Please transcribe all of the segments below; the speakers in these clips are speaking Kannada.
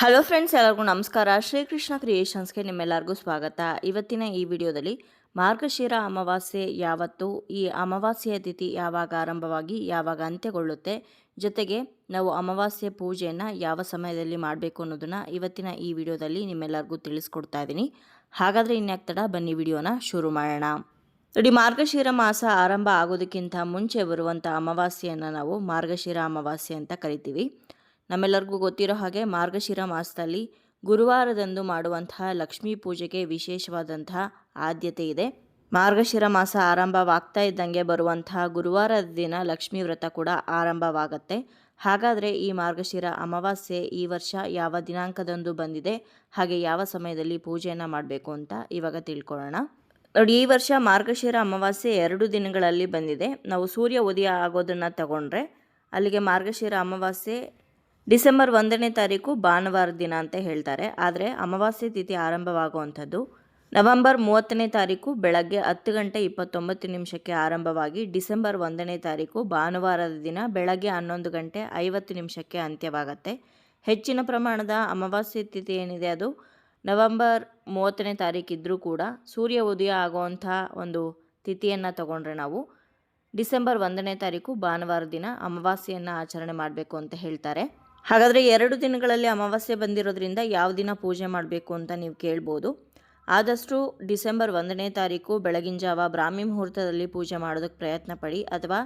ಹಲೋ ಫ್ರೆಂಡ್ಸ್ ಎಲ್ಲರಿಗೂ ನಮಸ್ಕಾರ. ಶ್ರೀಕೃಷ್ಣ ಕ್ರಿಯೇಷನ್ಸ್ಗೆ ನಿಮ್ಮೆಲ್ಲರಿಗೂ ಸ್ವಾಗತ. ಇವತ್ತಿನ ಈ ವಿಡಿಯೋದಲ್ಲಿ ಮಾರ್ಗಶಿರ ಅಮಾವಾಸ್ಯೆ ಯಾವತ್ತು, ಈ ಅಮಾವಾಸ್ಯೆಯ ತಿಥಿ ಯಾವಾಗ ಆರಂಭವಾಗಿ, ಯಾವಾಗ ಅಂತ್ಯಗೊಳ್ಳುತ್ತೆ, ಜೊತೆಗೆ ನಾವು ಅಮಾವಾಸ್ಯೆ ಪೂಜೆಯನ್ನು ಯಾವ ಸಮಯದಲ್ಲಿ ಮಾಡಬೇಕು ಅನ್ನೋದನ್ನು ಇವತ್ತಿನ ಈ ವಿಡಿಯೋದಲ್ಲಿ ನಿಮ್ಮೆಲ್ಲರಿಗೂ ತಿಳಿಸ್ಕೊಡ್ತಾ ಇದ್ದೀನಿ. ಹಾಗಾದರೆ ಇನ್ಯಾಕ್ತಡ, ಬನ್ನಿ ವಿಡಿಯೋನ ಶುರು ಮಾಡೋಣ. ನೋಡಿ, ಮಾರ್ಗಶಿರ ಮಾಸ ಆರಂಭ ಆಗೋದಕ್ಕಿಂತ ಮುಂಚೆ ಬರುವಂಥ ಅಮಾವಾಸ್ಯೆಯನ್ನು ನಾವು ಮಾರ್ಗಶಿರ ಅಮಾವಾಸ್ಯೆ ಅಂತ ಕರಿತೀವಿ. ನಮ್ಮೆಲ್ಲರಿಗೂ ಗೊತ್ತಿರೋ ಹಾಗೆ ಮಾರ್ಗಶಿರ ಮಾಸದಲ್ಲಿ ಗುರುವಾರದಂದು ಮಾಡುವಂತಹ ಲಕ್ಷ್ಮೀ ಪೂಜೆಗೆ ವಿಶೇಷವಾದಂತಹ ಆದ್ಯತೆ ಇದೆ. ಮಾರ್ಗಶಿರ ಮಾಸ ಆರಂಭವಾಗ್ತಾ ಇದ್ದಂಗೆ ಬರುವಂತಹ ಗುರುವಾರದ ದಿನ ಲಕ್ಷ್ಮೀ ವ್ರತ ಕೂಡ ಆರಂಭವಾಗತ್ತೆ. ಹಾಗಾದರೆ ಈ ಮಾರ್ಗಶಿರ ಅಮಾವಾಸ್ಯೆ ಈ ವರ್ಷ ಯಾವ ದಿನಾಂಕದಂದು ಬಂದಿದೆ, ಹಾಗೆ ಯಾವ ಸಮಯದಲ್ಲಿ ಪೂಜೆಯನ್ನು ಮಾಡಬೇಕು ಅಂತ ಇವಾಗ ತಿಳ್ಕೊಳ್ಳೋಣ. ನೋಡಿ, ಈ ವರ್ಷ ಮಾರ್ಗಶಿರ ಅಮಾವಾಸ್ಯೆ ಎರಡು ದಿನಗಳಲ್ಲಿ ಬಂದಿದೆ. ನಾವು ಸೂರ್ಯ ಉದಯ ಆಗೋದನ್ನು ತಗೊಂಡ್ರೆ ಅಲ್ಲಿಗೆ ಮಾರ್ಗಶಿರ ಅಮಾವಾಸ್ಯೆ ಡಿಸೆಂಬರ್ ಒಂದನೇ ತಾರೀಕು ಭಾನುವಾರ ದಿನ ಅಂತ ಹೇಳ್ತಾರೆ. ಆದರೆ ಅಮಾವಾಸ್ಯೆ ತಿಥಿ ಆರಂಭವಾಗುವಂಥದ್ದು ನವೆಂಬರ್ ಮೂವತ್ತನೇ ತಾರೀಕು ಬೆಳಗ್ಗೆ ಹತ್ತು ಗಂಟೆ ಇಪ್ಪತ್ತೊಂಬತ್ತು ನಿಮಿಷಕ್ಕೆ ಆರಂಭವಾಗಿ ಡಿಸೆಂಬರ್ ಒಂದನೇ ತಾರೀಕು ಭಾನುವಾರದ ದಿನ ಬೆಳಗ್ಗೆ ಹನ್ನೊಂದು ಗಂಟೆ ಐವತ್ತು ನಿಮಿಷಕ್ಕೆ ಅಂತ್ಯವಾಗತ್ತೆ. ಹೆಚ್ಚಿನ ಪ್ರಮಾಣದ ಅಮಾವಾಸ್ಯೆ ತಿಥಿ ಏನಿದೆ ಅದು ನವೆಂಬರ್ ಮೂವತ್ತನೇ ತಾರೀಕಿದ್ದರೂ ಕೂಡ ಸೂರ್ಯ ಉದಯ ಆಗುವಂಥ ಒಂದು ತಿಥಿಯನ್ನು ತಗೊಂಡ್ರೆ ನಾವು ಡಿಸೆಂಬರ್ ಒಂದನೇ ತಾರೀಕು ಭಾನುವಾರ ದಿನ ಅಮಾವಾಸ್ಯೆಯನ್ನು ಆಚರಣೆ ಮಾಡಬೇಕು ಅಂತ ಹೇಳ್ತಾರೆ. ಹಾಗಾದರೆ ಎರಡು ದಿನಗಳಲ್ಲಿ ಅಮಾವಾಸ್ಯೆ ಬಂದಿರೋದ್ರಿಂದ ಯಾವ ದಿನ ಪೂಜೆ ಮಾಡಬೇಕು ಅಂತ ನೀವು ಕೇಳ್ಬೋದು. ಆದಷ್ಟು ಡಿಸೆಂಬರ್ ಒಂದನೇ ತಾರೀಕು ಬೆಳಗಿನ ಜಾವ ಬ್ರಾಹ್ಮಿ ಮುಹೂರ್ತದಲ್ಲಿ ಪೂಜೆ ಮಾಡೋದಕ್ಕೆ ಪ್ರಯತ್ನ ಪಡಿ. ಅಥವಾ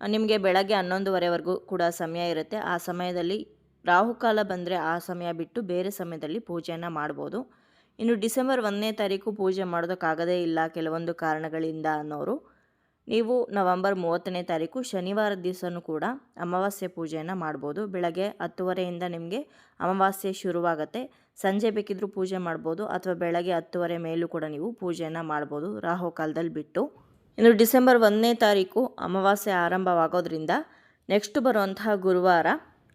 ನಿಮಗೆ ಬೆಳಗ್ಗೆ ಹನ್ನೊಂದುವರೆವರೆಗೂ ಕೂಡ ಸಮಯ ಇರುತ್ತೆ. ಆ ಸಮಯದಲ್ಲಿ ರಾಹುಕಾಲ ಬಂದರೆ ಆ ಸಮಯ ಬಿಟ್ಟು ಬೇರೆ ಸಮಯದಲ್ಲಿ ಪೂಜೆಯನ್ನು ಮಾಡ್ಬೋದು. ಇನ್ನು ಡಿಸೆಂಬರ್ ಒಂದನೇ ತಾರೀಕು ಪೂಜೆ ಮಾಡೋದಕ್ಕಾಗದೇ ಇಲ್ಲ ಕೆಲವೊಂದು ಕಾರಣಗಳಿಂದ ಅನ್ನೋರು. ನೀವು ನವೆಂಬರ್ ಮೂವತ್ತನೇ ತಾರೀಕು ಶನಿವಾರ ದಿವಸನೂ ಕೂಡ ಅಮಾವಾಸ್ಯೆ ಪೂಜೆಯನ್ನು ಮಾಡ್ಬೋದು. ಬೆಳಗ್ಗೆ ಹತ್ತುವರೆಯಿಂದ ನಿಮಗೆ ಅಮಾವಾಸ್ಯೆ ಶುರುವಾಗುತ್ತೆ. ಸಂಜೆ ಬೇಕಿದ್ದರೂ ಪೂಜೆ ಮಾಡ್ಬೋದು ಅಥವಾ ಬೆಳಗ್ಗೆ ಹತ್ತುವರೆ ಮೇಲೂ ಕೂಡ ನೀವು ಪೂಜೆಯನ್ನು ಮಾಡ್ಬೋದು. ರಾಹು ಕಾಲದಲ್ಲಿ ಬಿಟ್ಟು. ಇನ್ನು ಡಿಸೆಂಬರ್ ಒಂದನೇ ತಾರೀಕು ಅಮಾವಾಸ್ಯೆ ಆರಂಭವಾಗೋದ್ರಿಂದ ನೆಕ್ಸ್ಟ್ ಬರುವಂತಹ ಗುರುವಾರ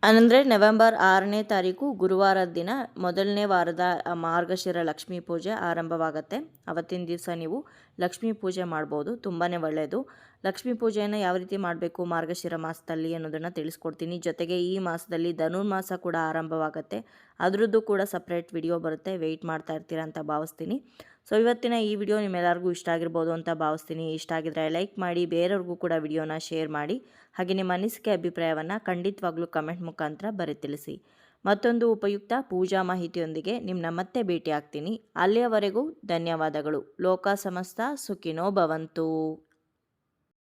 ಅಂದರೆ ನವೆಂಬರ್ ಆರನೇ ತಾರೀಕು ಗುರುವಾರದ ದಿನ ಮೊದಲನೇ ವಾರದ ಮಾರ್ಗಶಿರ ಲಕ್ಷ್ಮೀ ಪೂಜೆ ಆರಂಭವಾಗುತ್ತೆ. ಅವತ್ತಿನ ದಿವಸ ನೀವು ಲಕ್ಷ್ಮೀ ಪೂಜೆ ಮಾಡ್ಬೋದು ತುಂಬಾ ಒಳ್ಳೆಯದು ಲಕ್ಷ್ಮೀ ಪೂಜೆಯನ್ನು ಯಾವ ರೀತಿ ಮಾಡಬೇಕು ಮಾರ್ಗಶಿರ ಮಾಸದಲ್ಲಿ ಅನ್ನೋದನ್ನು ತಿಳಿಸ್ಕೊಡ್ತೀನಿ. ಜೊತೆಗೆ ಈ ಮಾಸದಲ್ಲಿ ಧನುರ್ಮಾಸ ಕೂಡ ಆರಂಭವಾಗುತ್ತೆ. ಅದರದ್ದು ಕೂಡ ಸಪ್ರೇಟ್ ವಿಡಿಯೋ ಬರುತ್ತೆ. ವೆಯ್ಟ್ ಮಾಡ್ತಾ ಇರ್ತೀರಾ ಅಂತ ಭಾವಿಸ್ತೀನಿ. ಸೊ ಇವತ್ತಿನ ಈ ವಿಡಿಯೋ ನಿಮ್ಮೆಲ್ಲರಿಗೂ ಇಷ್ಟ ಆಗಿರ್ಬೋದು ಅಂತ ಭಾವಿಸ್ತೀನಿ. ಇಷ್ಟ ಆಗಿದ್ರೆ ಲೈಕ್ ಮಾಡಿ, ಬೇರೆಯವ್ರಿಗೂ ಕೂಡ ವಿಡಿಯೋನ ಶೇರ್ ಮಾಡಿ. ಹಾಗೆ ನಿಮ್ಮ ಅನಿಸಿಕೆ, ಅಭಿಪ್ರಾಯವನ್ನು ಖಂಡಿತವಾಗ್ಲೂ ಕಮೆಂಟ್ ಮುಖಾಂತರ ಬರೀ ತಿಳಿಸಿ ಮತ್ತೊಂದು ಉಪಯುಕ್ತ ಪೂಜಾ ಮಾಹಿತಿಯೊಂದಿಗೆ ನಿಮ್ಮನ್ನ ಮತ್ತೆ ಭೇಟಿ ಆಗ್ತೀನಿ ಅಲ್ಲಿಯವರೆಗೂ ಧನ್ಯವಾದಗಳು. ಲೋಕ ಸಮಸ್ತ ಸುಖಿನೋ ಭವಂತು.